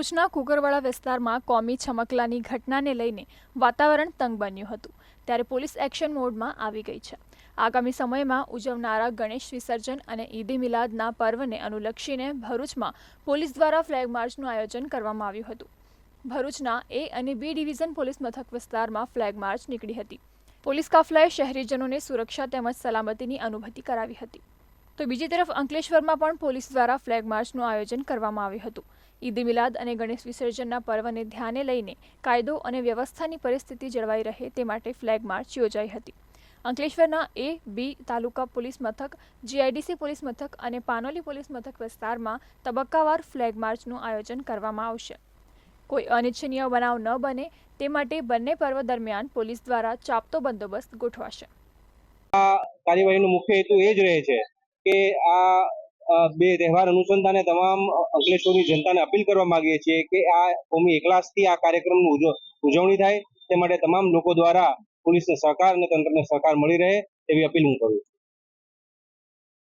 ભરૂચના કુકરવાડા વિસ્તારમાં કોમી છમકલાની ઘટનાને લઈને વાતાવરણ તંગ બન્યું હતું. ત્યારે પોલીસ એક્શન મોડમાં આવી ગઈ છે. આગામી સમયમાં ઉજવનારા ગણેશ વિસર્જન અને ઈદી મિલાદના પર્વને અનુલક્ષીને ભરૂચમાં પોલીસ દ્વારા ફ્લેગ માર્ચનું આયોજન કરવામાં આવ્યું હતું. ભરૂચના એ અને બી ડિવિઝન પોલીસ મથક વિસ્તારમાં ફ્લેગ માર્ચ નીકળી હતી. પોલીસ કાફલાએ શહેરીજનોને સુરક્ષા તેમજ સલામતીની અનુભૂતિ કરાવી હતી. તો બીજી તરફ અંકલેશ્વરમાં પણ પોલીસ દ્વારા ફ્લેગ માર્ચનું આયોજન કરવામાં આવ્યું હતું. ઈદ મિલાદ અને ગણેશ વિસર્જનના પર્વને ધ્યાને લઈને કાયદો અને વ્યવસ્થાની પરિસ્થિતિ જળવાઈ રહે તે માટે ફ્લેગ માર્ચ યોજાઈ હતી. અંકલેશ્વરના એ, બી તાલુકા પોલીસ મથક, જીઆઈડીસી પોલીસ મથક અને પાનોલી પોલીસ મથક વિસ્તારમાં તબક્કાવાર ફ્લેગ માર્ચનું આયોજન કરવામાં આવશે. કોઈ અનિચ્છનીય બનાવ ન બને તે માટે બંને પર્વ દરમિયાન પોલીસ દ્વારા ચાપતો બંદોબસ્ત ગોઠવાશે. કાર્યવાહીનો મુખ્ય હેતુ એ જ રહે છે કે આ બે તહેવાર અનુસંધાને તમામ અંકલેશ્વરની જનતાને અપીલ કરવા માંગીએ છીએ કે આ કોમી એકલાસથી આ કાર્યક્રમની ઉજ- ઉજવણી થાય. તે માટે તમામ લોકો દ્વારા પોલીસને સહકાર અને તંત્રને સહકાર મળી રહે એવી અપીલ હું કરું